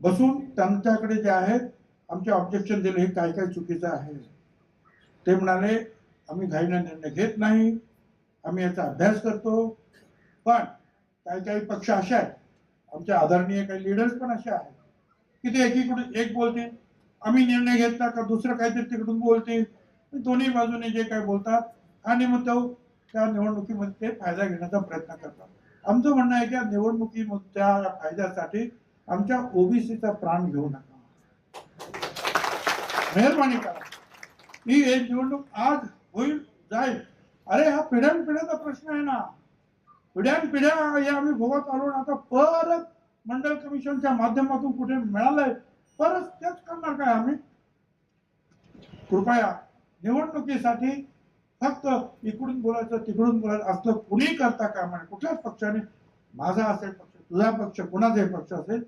बसून त्यांच्याकडे जे आहेत आमचे ऑब्जेक्शन दिले हे काय काय चुकीचं आहे? ते म्हणाले आम्ही घाईना निर्णय घेत नाही. आम्ही याचा अभ्यास करतो. पण काही काही पक्ष असे आहेत आमच्या आदरणीय काही लिडर्स पण असे आहेत की ते एकीकडून एक बोलतील. आम्ही निर्णय घेतला का दुसरं काहीतरी तिकडून बोलतील. दोन्ही बाजूने जे काही बोलतात आणि मग तो त्या निवडणुकीमध्ये ते फायदा घेण्याचा प्रयत्न करतात. आमचं म्हणणं आहे की या निवडणुकीच्या फायद्यासाठी आमच्या ओबीसीचा प्राण घेऊ नका. मेहरबानी करा. ही एक निवडणूक आज होईल जाईल. अरे हा पिढ्यान पिढ्याचा प्रश्न आहे ना. पिढ्यान पिढ्या हे आम्ही भोगत आलो आता परत मंडल कमिशनच्या माध्यमातून कुठे मिळालंय परत तेच करणार काय आम्ही? कृपया निवडणुकीसाठी फक्त इकडून बोलायचं तिकडून बोलायचं असलं कुणी करता कामा नये. कुठल्याच पक्षाने माझा असेल पक्ष तुझा पक्ष कुणाचाही पक्ष असेल